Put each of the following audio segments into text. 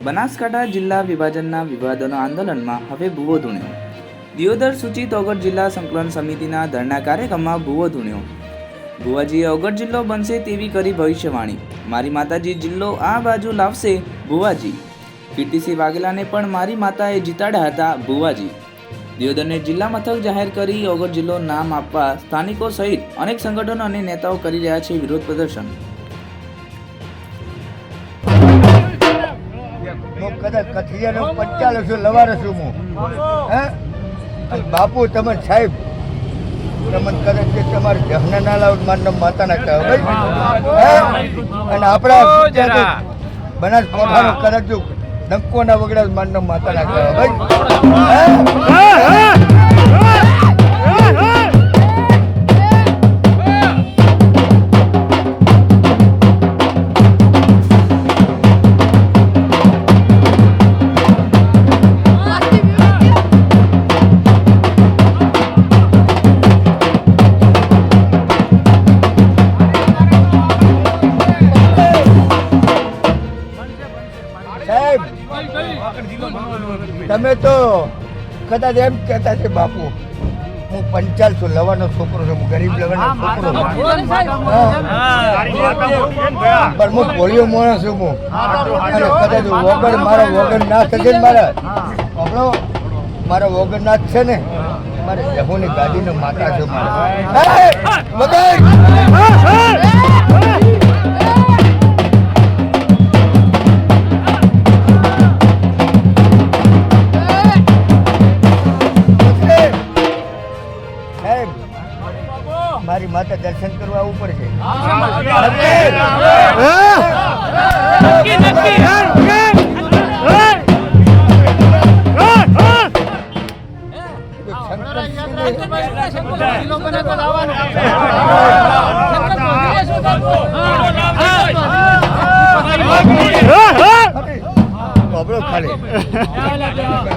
બનાસકાંઠા જિલ્લા વિભાજનના વિવાદોના આંદોલનમાં હવે ભૂવો ધૂણ્યો. દિયોદર સૂચિત ઓગઢ જિલ્લા સંકલન સમિતિના ધરણા કાર્યક્રમમાં ભૂવો ધૂણ્યો. ભુવાજીએ ઓગઢ જિલ્લો બનશે તેવી કરી ભવિષ્યવાણી. મારી માતાજી જિલ્લો આ બાજુ લાવશે ભુવાજી. કીર્તિસિંહ વાઘેલાને પણ મારી માતાએ જીતાડ્યા હતા ભુવાજી. દિયોદરને જિલ્લા મથક જાહેર કરી ઓગઢ જિલ્લો નામ આપવા સ્થાનિકો સહિત અનેક સંગઠનો અને નેતાઓ કરી રહ્યા છે વિરોધ પ્રદર્શન. હું કદાચ કથિયાનો પંચાલો છું લવારો છું હું. હે? અને બાપુ તમે સાહેબ તમને કદાચ કે તમારે જહના ના લાવ મારનો માતા ના કહે ભાઈ. અને આપણા બનાસ કોઠાનો કદાચ જો ડંકો ના વગડા મારનો માતા ના કહેવા ભાઈ. તમે તો કદાચ એમ કહેતા છે બાપુ હું પંચાલ છું લવાનો છોકરો છું હું ગરીબ લવાનો છોકરો. પણ હું ભોળિયો માણસ છું હું. અને કદાચ વગર મારા વગર ના થશે ને મારા? આપણો મારા વગર ના છે ને? મારે જહુની ગાડીનો માતા છે મારે. વગર! મારી માતા દર્શન કરવા આવવું પડશે ખાલી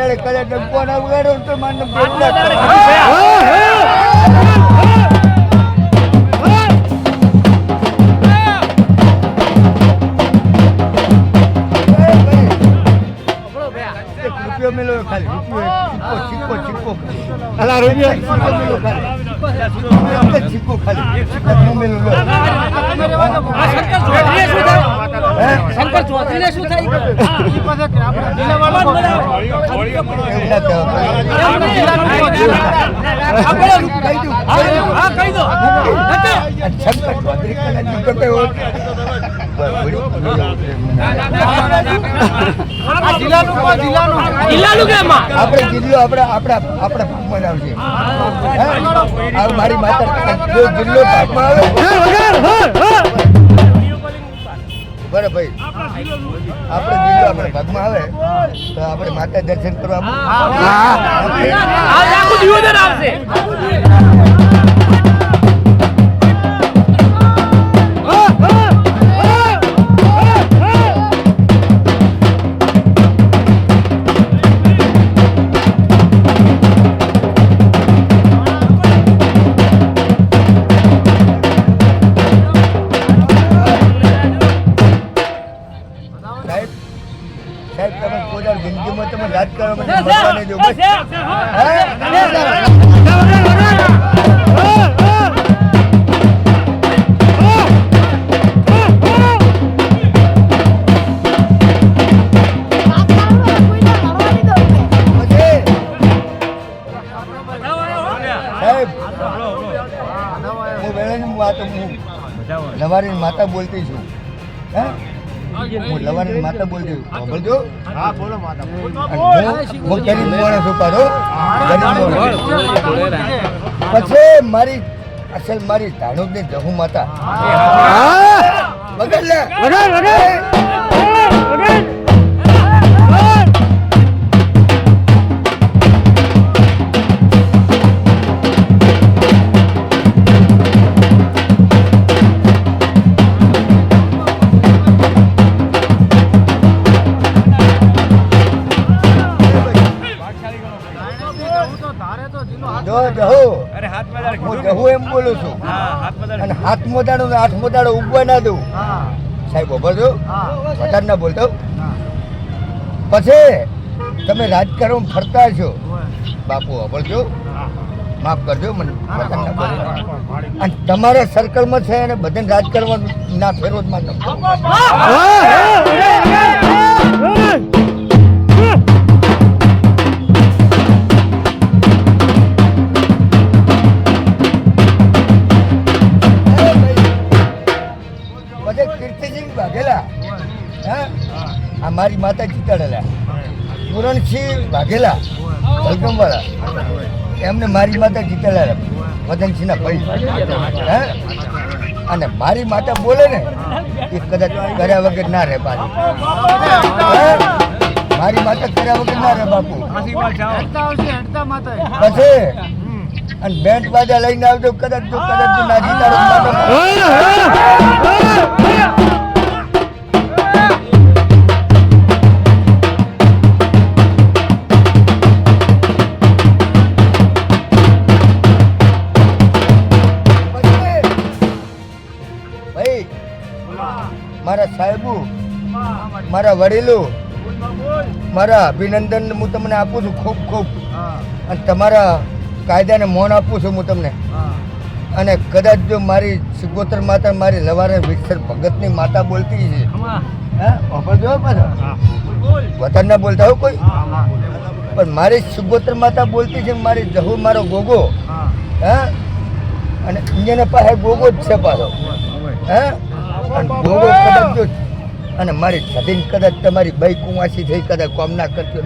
જાડે કદાચ ડંકો ના ઉગાડો તો મને ખાલી શંકર ચૌધરીને શું થાય? આપણે જિલ્લો આપણે આપણા આપણા ભાગમાં આવશે. આ મારી માતા જિલ્લો ભાગમાં આવે. બરાબર ભાઈ આપણે આપણે ભાગમાં આવે તો આપણે માતા દર્શન કરવા સાહેબ તમે કોઈ જિંદગીમાં તમે રાજ કરો માટે મરવા નહીં દો. બસ. લવારી માતા બોલતી છું. હે? હું લવારી માતા બોલતી છું હા બોલો. માતા હું ગરીબ માણસ છું પાછો મારી અસલ મારી ધાણુકની જહુ માતા. વગર લે. હું અને હાથ મોદાડો ને આઠ મોદાડો ઉગવા ના દઉં સાહેબ બોલજો વધારે ના બોલતો પછી તમે રાજકારણ ફરતા છો બાપુ બોલજો માફ કરજો મને અને તમારા સર્કલમાં છે અને બધાને રાજકારણ ના ફેરવો જ માતા જીતાડેલા પૂરણસિંહ વાઘેલા જલગમવાળા એમને મારી માતા જીતાડેલા વદનસિંહના ભાઈ. હે? અને મારી માતા બોલે ને, એ કદાચ કર્યા વગર ના રહે પાછી મારી માતા કર્યા વગર ના રહે બાપુ. પછી? અને બેન્ટ બાજા લઈને આવજો, કદાચ જો, કદાચ ના જીતાડો મારા વડીલો મારા અભિનંદન હું તમને આપું છું ખૂબ ખૂબ. અને તમારા કાયદાને મોન આપું છું હું તમને. અને કદાચ જો મારી સિગોતર માતા મારી લવારે વિઠ્ઠલ ભગતની માતા બોલતી છે. પાછો. ના બોલતા હો કોઈ. પણ મારી સુગોત્ર માતા બોલતી છે મારી જહુ મારો ગોગો. હા. અને ઇન્જન પાસે ગોગો જ છે પાછો. હા ગોગો કદાચ જો અને મારી સદીન કદાચ તમારી બાઈ કુંવાસી થઈ કદાચ કોમ ના કરતી.